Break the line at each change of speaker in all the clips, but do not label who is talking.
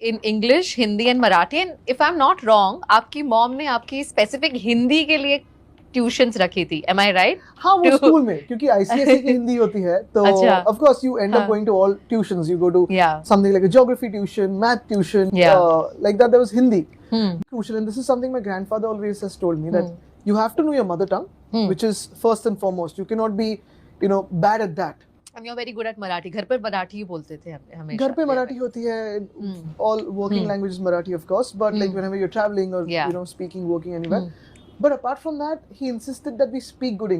in English, Hindi and Marathi. And if I'm not wrong, आपकी mom ने आपकी specific Hindi के लिए ट्यूशंस रखी थी. Am I right?
हाँ वो स्कूल में क्योंकि आईसीएसई की हिंदी होती है तो। Of course you end up
हाँ।
Going to all tuitions you go to
Yeah.
something like a geography tuition math tuition
Yeah.
uh, like that there was hindi
Hmm.
crucial and this is something my grandfather always has told me that
Hmm.
you have to know your mother tongue
Hmm.
which is first and foremost you cannot
very good at Marathi घर पर मराठी ही बोलते थे हमें
घर पे मराठी होती है all working language Marathi of course
he
insisted that we speak good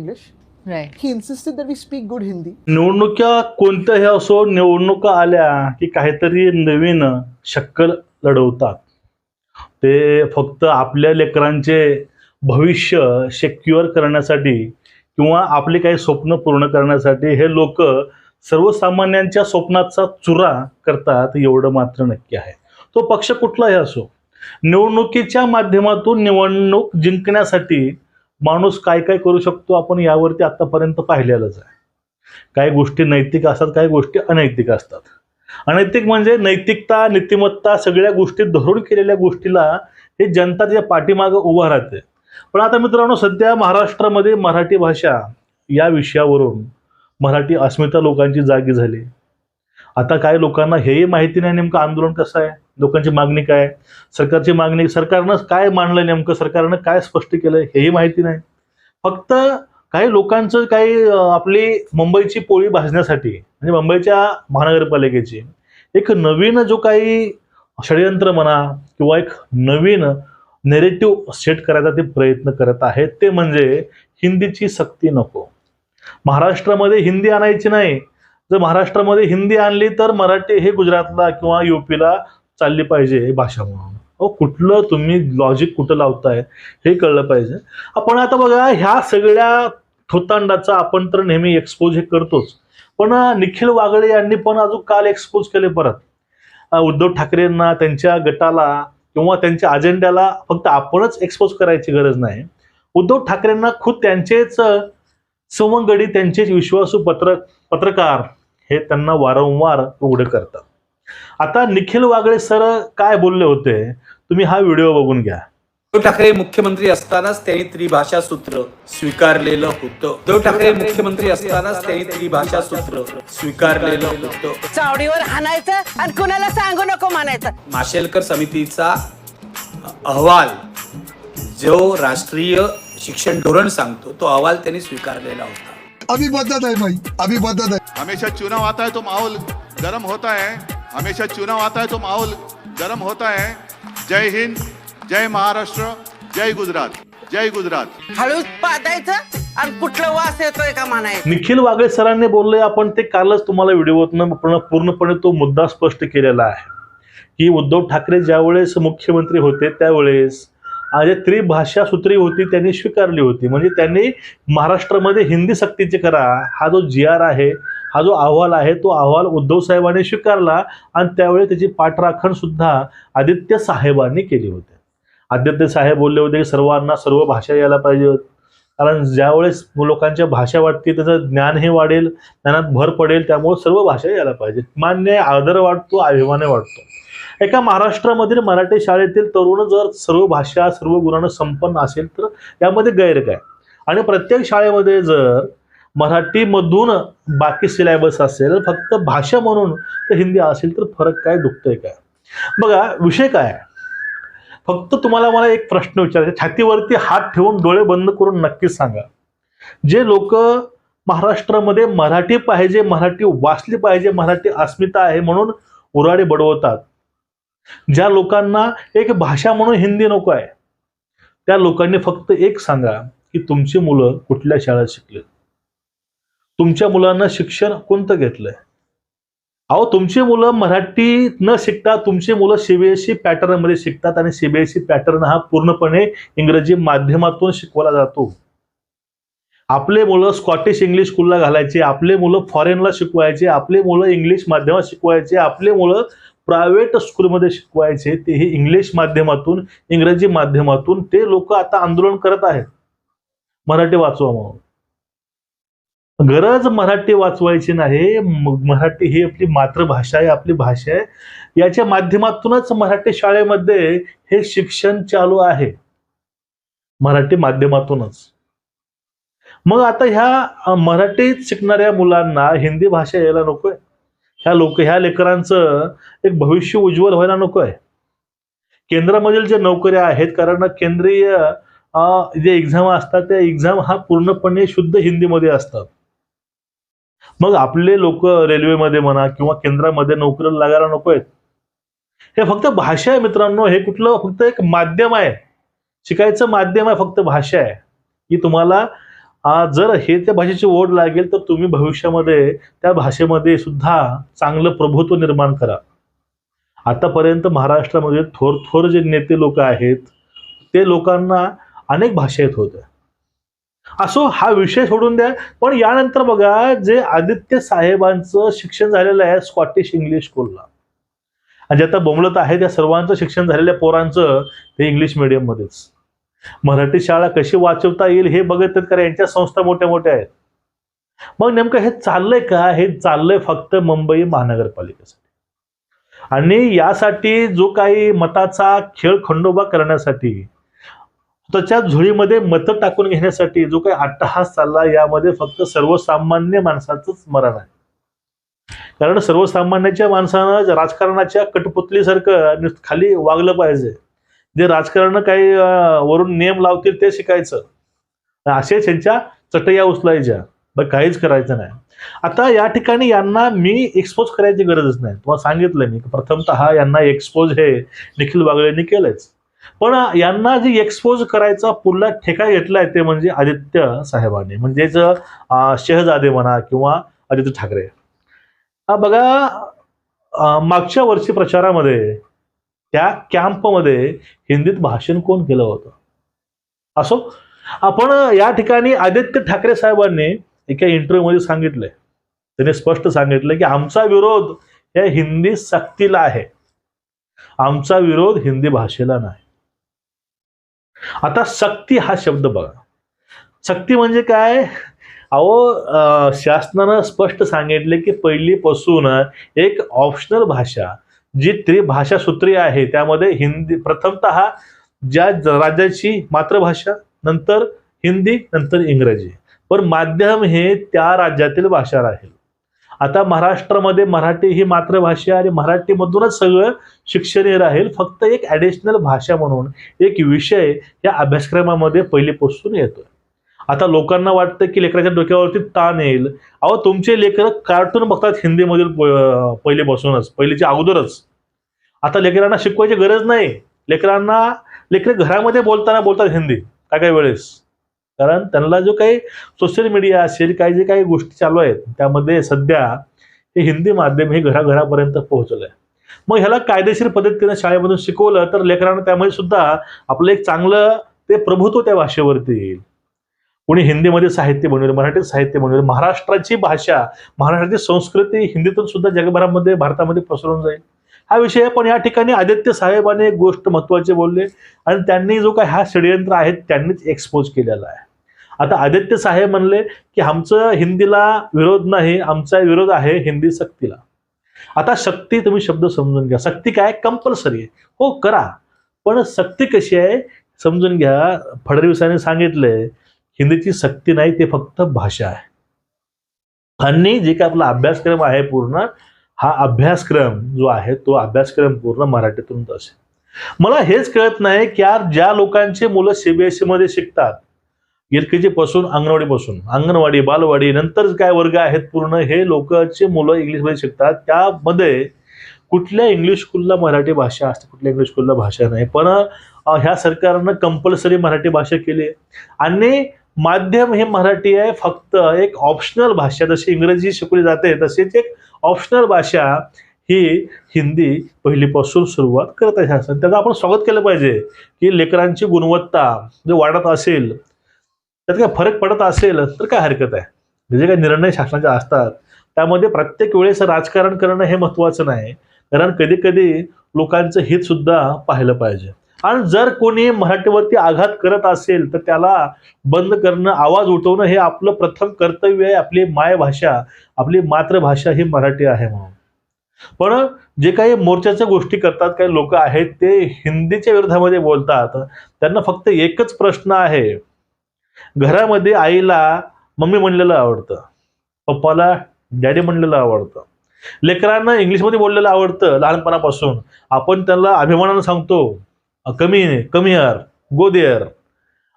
English निवडणुक्या
कोणत्या ह्या असो निवडणुका आल्या की काहीतरी नवीन शक्कल लढवतात. ते फक्त आपल्या लेकरांचे भविष्य सेक्युअर करण्यासाठी किंवा आपली काही स्वप्न पूर्ण करण्यासाठी हे लोक सर्वसामान्यांच्या स्वप्नाचा चुरा करतात एवढं मात्र नक्की आहे. तो पक्ष कुठलाही असो निवडणुकीच्या माध्यमातून निवडणूक जिंकण्यासाठी माणूस काय काय करू शकतो आपण यावरती आतापर्यंत पाहिलेलंच आहे. काही गोष्टी नैतिक असतात काही गोष्टी अनैतिक असतात. अनैतिक म्हणजे नैतिकता नीतिमत्ता सगळ्या गोष्टी धरून केलेल्या गोष्टीला हे जनता त्याच्या पाठीमागं उभं राहते पण आता मित्रांनो सध्या महाराष्ट्रामध्ये मराठी भाषा या विषयावरून मराठी अस्मिता लोकांची जागी झाली. आता काही लोकांना हेही माहिती नाही नेमकं आंदोलन कसं आहे लोकांची मागणी काय सरकारची मागणी सरकारनं काय मांडलं नेमकं सरकारनं काय स्पष्ट केलं हेही माहिती नाही. फक्त काही लोकांचं काही आपली मुंबईची पोळी भाजण्यासाठी म्हणजे मुंबईच्या महानगरपालिकेची एक नवीन जो काही षडयंत्र म्हणा किंवा एक नवीन नेरेटिव्ह सेट करायचा ते प्रयत्न करत आहेत. ते म्हणजे हिंदीची सक्ती नको. महाराष्ट्रामध्ये हिंदी आणायची नाही. जर महाराष्ट्रामध्ये हिंदी आणली तर मराठी हे गुजरातला किंवा युपीला चालली पाहिजे हे भाषा म्हणून. अहो कुठलं तुम्ही लॉजिक कुठं लावताय हे कळलं पाहिजे. आपण आता बघा ह्या सगळ्या थोतांडाचा आपण तर नेहमी एक्सपोज हे करतोच. पण निखिल वागळे यांनी पण अजून काल एक्सपोज केले परत. उद्धव ठाकरेंना त्यांच्या गटाला किंवा त्यांच्या अजेंड्याला फक्त आपणच एक्सपोज करायची गरज नाही. उद्धव ठाकरेंना खुद त्यांचेच अं, सवंगडी त्यांचेच विश्वासू पत्र पत्रकार हे त्यांना वारंवार उघडे करतात. आता निखिल वागळे सर काय बोलले होते? तुम्ही हा व्हिडिओ बघून घ्या.
उद्धव ठाकरे मुख्यमंत्री असतानाच त्यांनी त्रिभाषा सूत्र स्वीकारलेलं होतं. उद्धव ठाकरे मुख्यमंत्री असतानाच त्यांनी त्रिभाषा सूत्र स्वीकारलेलं होतं.
चावडीवर हाणायचं आणि कुणाला सांगू नको म्हणायचं.
माशेलकर समितीचा अहवाल जो राष्ट्रीय शिक्षण धोरण सांगतो तो अहवाल त्यांनी स्वीकारलेला होता.
अभी बदत है भाई अभी बदत है
हमेशा चुनाव आता है तो माहौल गर्म होता है हमेशा चुनाव आता है तो माहौल गर्म होता है जय हिंद. जय महाराष्ट्र जय गुजरात जय गुजरात.
हळूच पादायचं आणि कुठलं वास येतोय का म्हणायचं?
निखिल वागळे सरांनी बोलले आपण ते कालच तुम्हाला व्हिडिओतनं पूर्ण पूर्णपणे तो मुद्दा स्पष्ट केलेला आहे. की उद्धव ठाकरे ज्यावेळेस मुख्यमंत्री होते त्यावेळेस आज त्रिभाषा सूत्री होती त्यांनी स्वीकारली होती. म्हणजे त्यांनी महाराष्ट्रामध्ये हिंदी सक्तीचे करा. हा जो जी आर आहे हा जो अहवाल आहे तो अहवाल उद्धव साहेबांनी स्वीकारला आणि त्यावेळी त्याची पाठराखण सुद्धा आदित्य साहेबांनी केली होती. आदित्य साहेब बोलले होते की सर्वांना सर्व भाषा यायला पाहिजे कारण ज्यावेळेस लोकांच्या भाषा वाटते त्याचं ज्ञान हे वाढेल ज्ञानात भर पडेल त्यामुळे सर्व भाषा यायला पाहिजे. मान्य आदर वाटतो अभिमान वाटतो. एका महाराष्ट्रामधील मराठी शाळेतील तरुण जर सर्व भाषा सर्व गुणांना संपन्न असेल तर यामध्ये गैर काय? आणि प्रत्येक शाळेमध्ये जर मराठीमधून बाकी सिलेबस असेल फक्त भाषा म्हणून तर हिंदी असेल तर फरक काय? दुखतंय काय? बघा विषय काय आहे? फक्त तुम्हाला मला एक प्रश्न विचारायचा छातीवरती हात ठेवून डोळे बंद करून नक्कीच सांगा. जे लोक महाराष्ट्रामध्ये मराठी पाहिजे मराठी वाचली पाहिजे मराठी अस्मिता आहे म्हणून उराडे बडवतात. ज्या लोकांना एक भाषा म्हणून हिंदी नको आहे त्या लोकांनी फक्त एक सांगा की तुमची मुलं कुठल्या शाळेत शिकले तुमच्या मुलांना शिक्षण कोणतं घेतलंय? अहो तुमची मुलं मराठी न शिकता तुमची मुलं सीबीएसई पॅटर्नमध्ये शिकतात आणि सीबीएसई पॅटर्न हा पूर्णपणे इंग्रजी माध्यमातून शिकवला जातो. आपले मुलं स्कॉटिश इंग्लिश स्कूलला घालायचे आपले मुलं फॉरेनला शिकवायचे आपले मुलं इंग्लिश माध्यमात शिकवायचे आपले मुलं प्रायव्हेट स्कूलमध्ये शिकवायचे तेही इंग्लिश माध्यमातून इंग्रजी माध्यमातून ते लोक आता आंदोलन करत आहेत. मराठी वाचवा म्हणून. गरज मराठी वाचवायची नाही मराठी ही आपली मातृभाषा आहे आपली भाषा आहे. याच्या माध्यमातूनच मराठी शाळेमध्ये हे शिक्षण चालू आहे. मराठी माध्यमातूनच. मग आता ह्या मराठीत शिकणाऱ्या मुलांना हिंदी भाषा यायला नकोय. ह्या लोक ह्या लेकरांचं एक भविष्य उज्ज्वल व्हायला नको आहे केंद्रामधील जे नोकऱ्या आहेत कारण केंद्रीय जे एक्झाम असतात त्या एक्झाम हा पूर्णपणे शुद्ध हिंदीमध्ये असतात. मग आपले लोक रेल्वेमध्ये म्हणा किंवा केंद्रामध्ये नोकरीला लागायला नको आहेत. हे फक्त भाषा आहे मित्रांनो हे कुठलं फक्त एक माध्यम आहे. शिकायचं माध्यम आहे फक्त भाषा आहे. की तुम्हाला जर हे त्या भाषेची ओढ लागेल तर तुम्ही भविष्यामध्ये त्या भाषेमध्ये सुद्धा चांगलं प्रभुत्व निर्माण करा. आतापर्यंत महाराष्ट्रामध्ये थोर थोर जे नेते लोक आहेत ते लोकांना अनेक भाषा येत होत्या. असो हा विषय सोडून द्या. पण यानंतर बघा जे आदित्य साहेबांचं शिक्षण झालेलं आहे स्कॉटिश इंग्लिश स्कूलला आणि जे आता बोंबलत आहे त्या सर्वांचं शिक्षण झालेल्या पोरांचं ते इंग्लिश मिडियममध्येच मराठी शाळा कशी वाचवता येईल हे बघत आहेत कारण यांच्या संस्था मोठ्या मोठ्या आहेत. मग नेमकं हे चाललंय का? हे चाललंय फक्त मुंबई महानगरपालिकेसाठी. आणि यासाठी जो काही मताचा खेळ खंडोबा करण्यासाठी त्याच्या झुळीमध्ये मतं टाकून घेण्यासाठी जो काही अट्टहास चालला यामध्ये फक्त सर्वसामान्य माणसाचंच मरण आहे. कारण सर्वसामान्याच्या माणसानं राजकारणाच्या कटपुतलीसारखं खाली वागलं पाहिजे. जे राजकारण काही वरून नियम लावतील ते शिकायचं. असे त्यांच्या चटया उचलायच्या. बरं काहीच करायचं नाही. आता या ठिकाणी यांना मी एक्सपोज करायची गरजच नाही. तुम्हाला सांगितलं मी प्रथमतः यांना एक्सपोज हे निखिल वागळेंनी केलंच. पण यांना जे एक्सपोज करायचा पुढला ठेका घेतलाय ते म्हणजे आदित्य साहेबांनी. म्हणजेच शेहजादे शहजादे म्हणा किंवा आदित्य ठाकरे. हा बघा मागच्या वर्षी प्रचारामध्ये त्या कॅम्पमध्ये हिंदीत भाषण कोण केलं होतं? असो आपण या ठिकाणी आदित्य ठाकरे साहेबांनी एका इंटरव्ह्यूमध्ये सांगितलंय. त्यांनी स्पष्ट सांगितलं की आमचा विरोध या हिंदी सक्तीला आहे. आमचा विरोध हिंदी भाषेला नाही. आता सक्ती हा शब्द बघा. सक्ती म्हणजे काय? अहो शासनानं स्पष्ट सांगितले की पहिलीपासून एक ऑप्शनल भाषा जी त्रिभाषा सूत्री आहे त्यामध्ये हिंदी प्रथमतः ज्या राज्याची मातृभाषा नंतर हिंदी नंतर इंग्रजी. पण माध्यम हे त्या राज्यातील भाषा राहील. आता महाराष्ट्रामध्ये मराठी ही मातृभाषा आणि मराठीमधूनच सगळं शिक्षण हे राहील. फक्त एक ॲडिशनल भाषा म्हणून एक विषय या अभ्यासक्रमामध्ये पहिलीपासून येतोय. आता लोकांना वाटतं की लेकराच्या डोक्यावरती ताण येईल. अहो तुमचे लेकरं कार्टून बघतात हिंदीमधील प- पहिलीपासूनच पहिलीच्या अगोदरच. आता लेकरांना शिकवायची गरज नाही. लेकरांना लेकरं घरामध्ये बोलताना बोलतात हिंदी काय काय वेळेस? कारण त्यांना जो काही सोशल मीडिया असेल काही जे काही गोष्टी चालू आहेत त्यामध्ये सध्या हे हिंदी माध्यम हे घराघरापर्यंत पोहोचलं आहे. मग ह्याला कायदेशीर पद्धतीनं शाळेमधून शिकवलं तर लेकरांना त्यामध्ये सुद्धा आपलं एक चांगलं ते प्रभुत्व त्या भाषेवरती येईल. कोणी हिंदीमध्ये साहित्य बनवेल मराठीत साहित्य बनवेल महाराष्ट्राची भाषा महाराष्ट्राची संस्कृती हिंदीतून सुद्धा जगभरामध्ये भारतामध्ये पसरून जाईल. हा विषय पण या ठिकाणी आदित्य साहेबाने एक गोष्ट महत्वाची बोलले आणि त्यांनी जो काही हा षडयंत्र आहे त्यांनीच एक्सपोज केलेला आहे. आता आदित्य साहेब म्हणले की आमचं हिंदीला विरोध नाही आमचा विरोध आहे हिंदी सक्तीला. आता शक्ती तुम्ही शब्द समजून घ्या. सक्ती काय? कंपल्सरी आहे. हो करा. पण सक्ती कशी आहे? समजून घ्या. फडणवीसांनी सांगितलंय हिंदीची सक्ती नाही ते फक्त भाषा आहे. आणि जे काय आपला अभ्यासक्रम आहे पूर्ण हा अभ्यासक्रम जो आहे तो अभ्यासक्रम पूर्ण मराठीतूनच असेल. मला हेच कळत नाही की यार ज्या लोकांचे मुलं सीबीएसई मध्ये शिकतात एल अंगणवाडीपासून. पासून अंगणवाडी अंगणवाडी बालवाडी नंतर काय वर्ग आहेत पूर्ण हे लोकांचे मुलं इंग्लिशमध्ये शिकतात. त्यामध्ये कुठल्या इंग्लिश स्कूलला मराठी भाषा असते कुठल्या इंग्लिश स्कूलला भाषा नाही. पण ह्या सरकारनं कंपल्सरी मराठी भाषा केली. आणि माध्यम हे मराठी आहे फक्त एक ऑप्शनल भाषा जशी इंग्रजी शिकवली जाते तशीच एक ऑप्शनल भाषा ही हिंदी पहिलीपासून सुरुवात करत आहे. शासन त्याचं आपण स्वागत केलं पाहिजे की लेकरांची गुणवत्ता जर वाढत असेल त्यात काय फरक पडत असेल तर काय हरकत आहे? म्हणजे जे काही निर्णय शासनाचे असतात त्यामध्ये प्रत्येक वेळेस राजकारण करणं हे महत्त्वाचं नाही. कारण कधी कधी लोकांचं हित सुद्धा पाहिलं पाहिजे. आणि जर कोणी मराठीवरती आघात करत असेल तर त्याला बंद करणं आवाज उठवणं हे आपलं प्रथम कर्तव्य आहे. आपली मायभाषा आपली मातृभाषा ही मराठी आहे म्हणून. पण जे काही मोर्चाच्या गोष्टी करतात काही लोक आहेत ते हिंदीच्या विरोधामध्ये बोलतात. त्यांना फक्त एकच प्रश्न आहे. घरामध्ये आईला मम्मी म्हणलेलं आवडतं. पप्पाला डॅडी म्हणलेलं आवडतं. लेकरांना इंग्लिशमध्ये बोललेलं आवडतं लहानपणापासून. आपण त्यांना अभिमानानं सांगतो कमी कमी her go there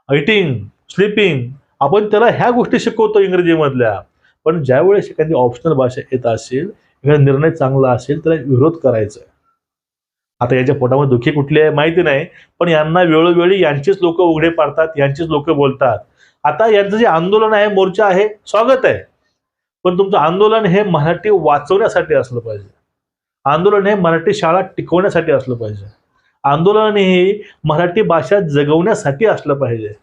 eating sleeping आपण त्याला ह्या गोष्टी शिकवतो इंग्रजीमधल्या. पण ज्यावेळेस एखादी ऑप्शनल भाषा येत असेल एखादा निर्णय चांगला असेल त्याला विरोध करायचा आता याच्या पोटामध्ये दुखी कुठली आहे माहिती नाही पण यांना वेळोवेळी यांचीच लोक उघडे पाडतात यांचीच लोक बोलतात. आता यांचं जे आंदोलन आहे मोर्चा आहे स्वागत आहे. पण तुमचं आंदोलन हे मराठी वाचवण्यासाठी असलं पाहिजे. आंदोलन हे मराठी शाळा टिकवण्यासाठी असलं पाहिजे. आंदोलन हे मराठी भाषा जगवण्यासाठी असलं पाहिजे.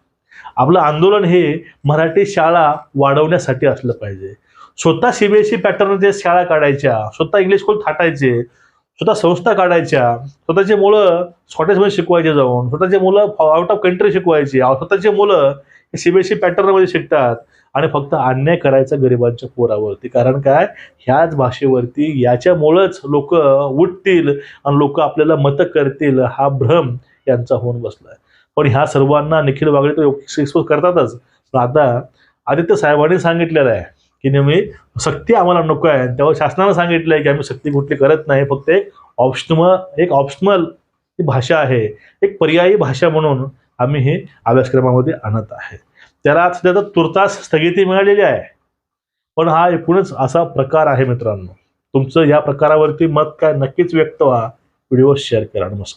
आपलं आंदोलन हे मराठी शाळा वाढवण्यासाठी असलं पाहिजे. स्वतः सीबीएसई पॅटर्नच्या शाळा काढायच्या स्वतः इंग्लिश स्कूल थाटायचे स्वतः संस्था काढायच्या स्वतःचे मुलं स्कॉटेजमध्ये शिकवायचे जाऊन स्वतःचे मुलं आउट ऑफ कंट्री शिकवायची स्वतःचे मुलं सीबीएसई पॅटर्नमध्ये शिकतात आणि फक्त अन्याय करायचा गरिबांच्या पोरावरती. कारण काय? ह्याच भाषेवरती याच्यामुळंच लोक उठतील आणि लोक आपल्याला मतं करतील हा भ्रम यांचा होऊन बसला आहे पण ह्या सर्वांना निखिल वागळे तर एक्सपोज करतातच. पण आता आदित्य साहेबांनी सांगितलेलं आहे की नेहमी सक्ती आम्हाला नको आहे. तेव्हा शासनानं सांगितलं आहे की आम्ही सक्ती कुठली करत नाही फक्त एक ऑप्शनल एक ऑप्शनल ही भाषा आहे. एक पर्यायी भाषा म्हणून आम्ही हे अभ्यासक्रमामध्ये आणत आहे. त्याला सध्या तुर्तास स्थगिती मिळालेली आहे. पण हा एकूणच असा प्रकार आहे मित्रांनो. तुमचं या प्रकारावरती मत काय नक्कीच व्यक्त व्हा. व्हिडिओ शेअर करा. नमस्कार.